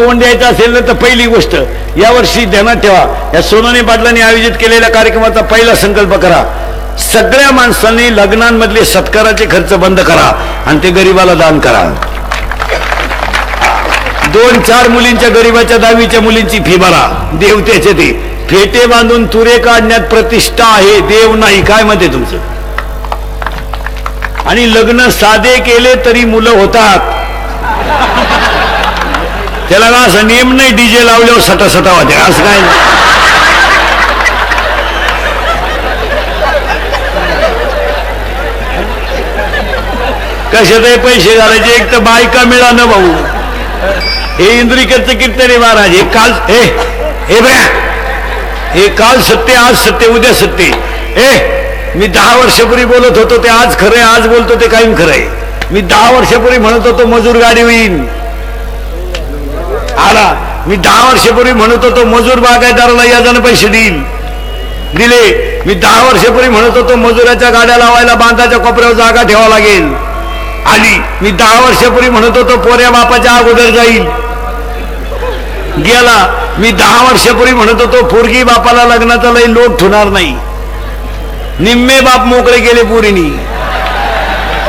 तोंड द्यायचं असेल तर पहिली गोष्ट यावर्षी ध्यानात ठेवा. या सोनोनी पाटलांनी आयोजित केलेल्या कार्यक्रमाचा पहिला संकल्प करा. सगळ्या माणसांनी लग्नांमधले सत्काराचे खर्च बंद करा आणि ते गरिबाला दान करा. दोन चार मुलींच्या गरिबाच्या दहावीच्या मुलींची फी भरा. त्याचे ते फेटे बांधून तुरे काढण्यात प्रतिष्ठा आहे देव नाही. काय म्हणते तुमचं? आणि लग्न साधे केले तरी मुलं होतात. त्याला ना असं नेम नाही डीजे लावल्यावर सटा सटा होते असं काय? नाही. कशातही पैसे घालायचे एक तर बायका मिळा ना भाऊ. हे इंद्रिकरचं कीर्तन आहे महाराज हे काल हे हे बघा. हे काल सत्य आज सत्य उद्या सत्य. ए मी दहा वर्षापूर्वी बोलत होतो ते आज खरंय आज बोलतो ते कायम खरंय मी दहा वर्षापूर्वी म्हणत होतो मजूर गाडी होईन. आला. मी दहा वर्षापूर्वी म्हणत होतो मजूर बागायदाराला याजाने पैसे देईल. दिले. मी दहा वर्षापूर्वी म्हणत होतो मजुराच्या गाड्या लावायला बांधाच्या कोपऱ्यावर जागा ठेवावं लागेल. आली. मी दहा वर्षापूर्वी म्हणत होतो पोऱ्या बापाच्या अगोदर जाईल. गेला. मी दहा वर्षापूर्वी म्हणत होतो पोरगी बापाला लग्नाचा लई लोट ठेवणार नाही. निम्मे बाप मोकळे गेले पोरीनी.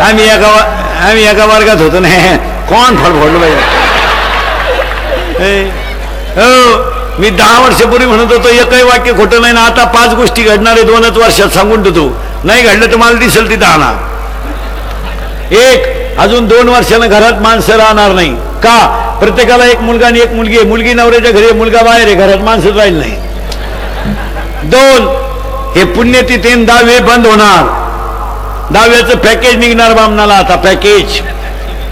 आम्ही एका आम्ही एका वर्गात होतो ना. कोण फडफडलं पाहिजे हो, मी दहा वर्षापूर्वी म्हणत होतो एकही वाक्य खोटं नाही ना आता पाच गोष्टी घडणार आहे दोनच वर्षात सांगून देतो. नाही घडलं तर मला दिसेल तिथं आणा. एक अजून दोन वर्षानं घरात माणसं राहणार नाही. का? प्रत्येकाला एक मुलगा आणि एक मुलगी आहे. मुलगी नवऱ्याच्या घरी आहे, मुलगा बाहेर आहे घरात माणसं राहील नाही. दोन हे पुण्य तिथे दहावे बंद होणार. दहाव्याचं पॅकेज निघणार बामणाला आता पॅकेज.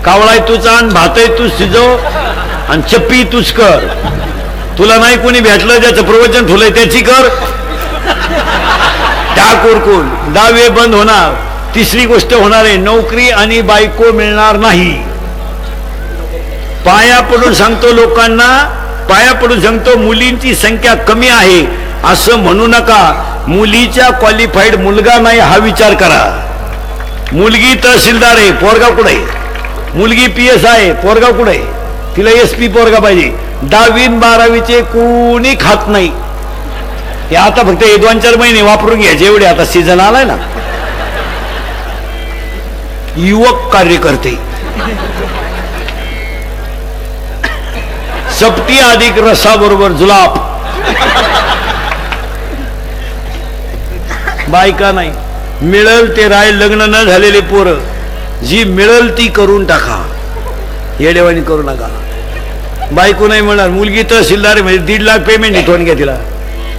कावळाय तूच आण भातही तूच शिजव. आणि चप्पी तूच कर. तुला नाही कोणी भेटलं ज्याचं प्रवचन ठुलंय त्याची कर. त्या कोरकून दहावे बंद होणार. तिसरी गोष्ट होणार आहे नोकरी आणि बायको मिळणार नाही. पाया पडून सांगतो लोकांना पाया पडून सांगतो मुलींची संख्या कमी आहे. असं म्हणू नका. मुलीच्या क्वालिफाईड मुलगा नाही हा विचार करा. मुलगी तहसीलदार आहे पोरगाव कुठे आहे? मुलगी पी एस आहे पोरगाव कुठे आहे? तिला एस पी पोरगा पाहिजे. दहावी बारावीचे कोणी खात नाही. हे आता फक्त हे दोन चार महिने वापरून घ्यायचे एवढे आता सीझन आलाय ना. युवक कार्यकर्ते. सपटी अधिक रसाबरोबर जुलाब. बायका नाही. मिळल ते राय लग्न न झालेले पोरं. जी मिळल ती करून टाका. येडेवाणी करू नका. बायको नाही म्हणणार मुलगी तहसीलदार आहे म्हणजे दीड लाख पेमेंट इथून घ्या तिला.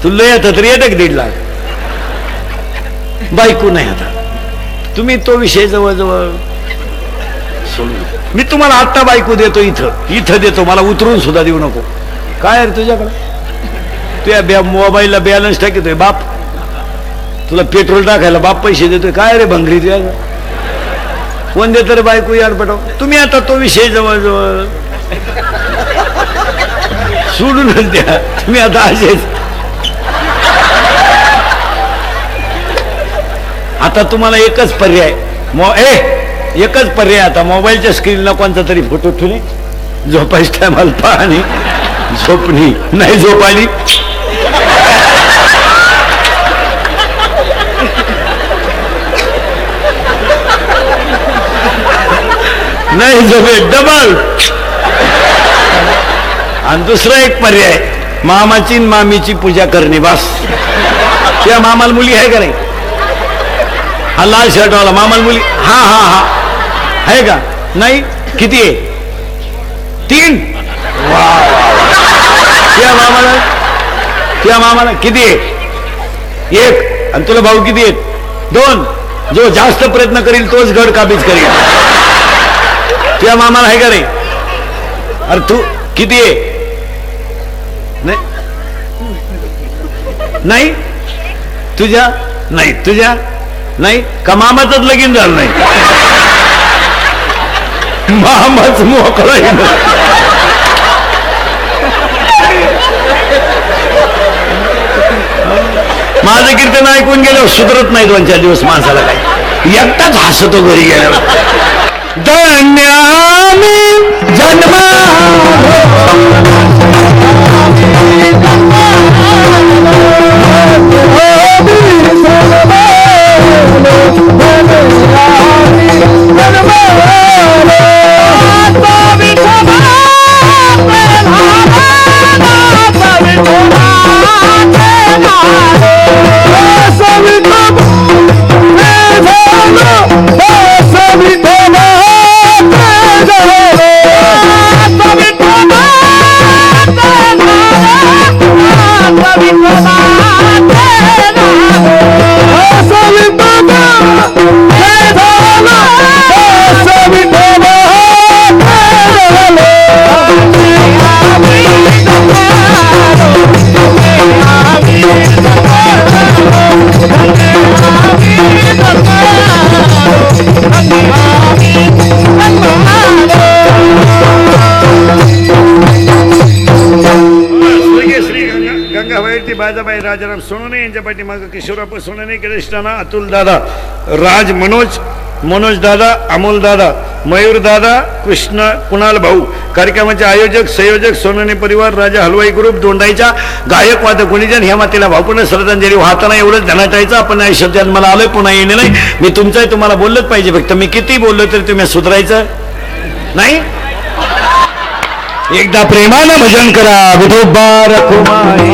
तुला येतं तरी येतं दीड लाख? बायको नाही आता. तुम्ही तो विषय जवळजवळ मी तुम्हाला आत्ता बायको देतो इथं. इथं देतो मला उतरून सुद्धा देऊ नको. काय अरे तुझ्याकडे? तुझ्या बॅ मोबाईलला बॅलन्स टाकतोय बाप. तुला पेट्रोल टाकायला बाप पैसे देतोय. काय रे भंगरी तुझ्या? कोण देत रे बायको यार पटव तुम्ही आता तो विषय जवळजवळ सोडूनच द्या. तुम्ही आता असेच. आता तुम्हाला एकच पर्याय. मो ए एकच पर्याय आता. मोबाईलच्या स्क्रीनला कोणता तरी फोटो ठेवणे झोपायच्या टायमाला पाहणे झोपणी. नाही झोप आली. नाही झोपे डबल. आणि दुसरा एक पर्याय मामाची मामीची पूजा करणे बस. त्या मामाला मुली आहे का नाही? हा लाल शर्टवाला मामाला मुली हा हा हा. आहे का? नाही? किती आहे? तीन? वा, त्या मामाला त्या मामाला किती आहे? एक. आणि तुला भाऊ किती आहेत? दोन. जो जास्त प्रयत्न करील तोच गड काबीज करील. त्या मामाला आहे का रे अरे तू किती आहे? नाही. तुझ्या नाही तुझ्या नाही का मामाचंच लगीन झालं नाही? मामाच मोकळा माझं कीर्तन ऐकून गेलं सुधरत नाही दोन चार दिवस माणसाला काही. एकटाच हसतो घरी गेल्यावर. धन्या जन्मा बाजाबाई राजाराम सोनने यांच्या पाठीमागं किशोरप्पा सोनने कृष्णाना अतुल दादा राज मनोज मनोज दादा अमोल दादा मयूर दादा कृष्ण कुणाल भाऊ. कार्यक्रमाचे आयोजक संयोजक सोनने परिवार राजा हलवाई ग्रुप दोंडाईच्या गायक वादक गुणीजन ह्या मातेला भावपूर्ण श्रद्धांजली वाहताना एवढंच ध्यानाटायचं आपण आयुष्यात मला आलोय पुन्हा येणे नाही. मी तुमचंही तुम्हाला बोललंच पाहिजे. फक्त मी किती बोललो तरी तुम्ही सुधारायचं? नाही? एकदा प्रेमानं भजन करा विठोबार कुमारी.